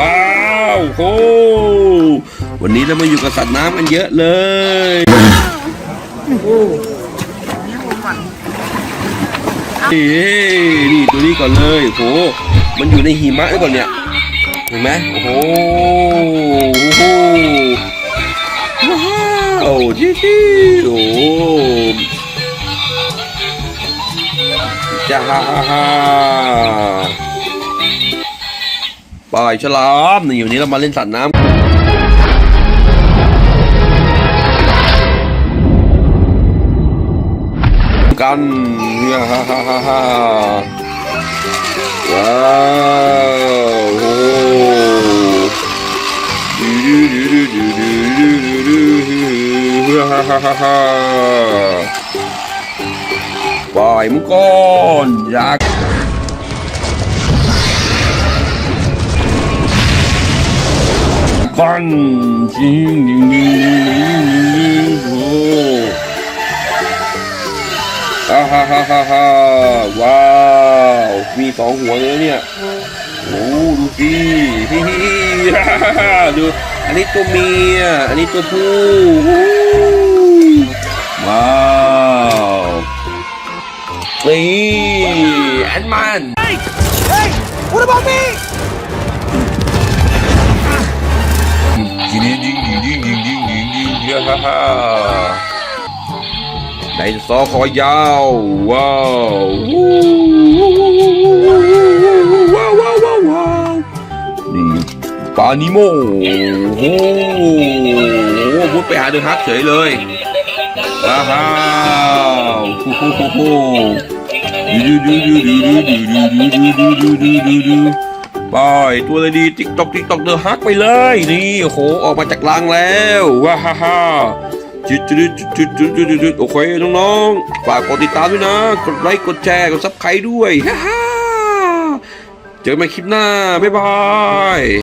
ว้าวโหวันนี้เรามาอยู่กับสัตว์น้ำกันเยอะเลยนี่นี่ตัวนี้ก่อนเลยโหมันอยู่ในหิมะด้วยก่อนเนี่ยเห็นไหมโอ้โหโอ้โหว้าวจิ๊จิโอ้โหจ้าฮ่าฮ่าฮ่า ปล่อยฉลามนี่วันนี้เรามาเล่นสัตว์น้ำกันฮ่าฮ่าฮ่าฮ่าฮ่าว้าวโอ้ดูดูดูดูดูดูดูดูฮ่าฮ่าฮ่าฮ่าปล่อยมังกรอยาก กันจริงจริงจริงจริงโอ้ฮ่าฮ่าฮ่าฮ่าฮ่าว้าว มีสองหัวเลยเนี่ยโอ้ดูสิฮิฮิฮ่าฮ่าฮ่าดูอันนี้ตัวเมียอันนี้ตัวผู้ว้าวนี่แอนมัน Hey, what about me? ยิงยิงฮ่าฮ่าไดโนเสาร์คอยาวว้าวว้าวว้าวว้าวว้าวนี่ปลานิโมโอ้โหมุดไปหาเดือฮักเฉยเลยว้าวฮู้ฮู้ฮู้ฮู้ดูดูดูดูดูดูดูดูดูดูดูดูดูดู ไปตัวเลยดีติ๊กตอกติ๊กตอกเดือฮักไปเลย นี่โอ้โหออกมาจากรังแล้วว้าฮ่าฮ่าจุดจุดจุดจุดจุดจุดจุดโอเคน้องๆฝากกดติดตามด้วยนะกดไลค์กดแชร์กดซับสไครต์ด้วยฮ่าฮ่าเจอกันใหม่คลิปหน้าบ๊ายบาย